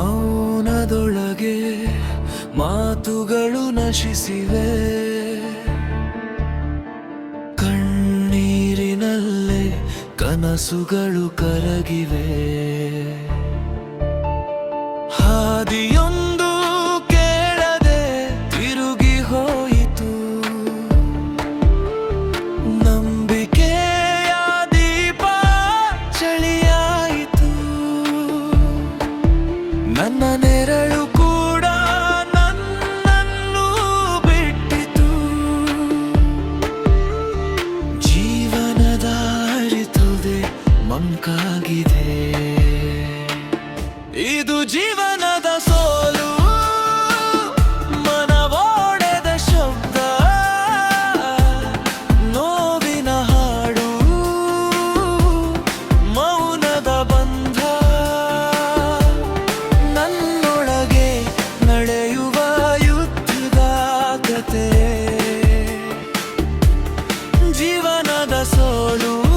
ಮೌನದೊಳಗೆ ಮಾತುಗಳು ನಶಿಸಿವೆ. ಕಣ್ಣೀರಿನಲ್ಲೇ ಕನಸುಗಳು ಕರಗಿವೆ. ನನ್ನ ನೆರಳು ಕೂಡ ನನ್ನನ್ನು ಬಿಟ್ಟಿತು. ಜೀವನದ ಅರಿತುದೆ ಮಂಕಾಗಿದೆ. ಇದು ಜೀವನ solo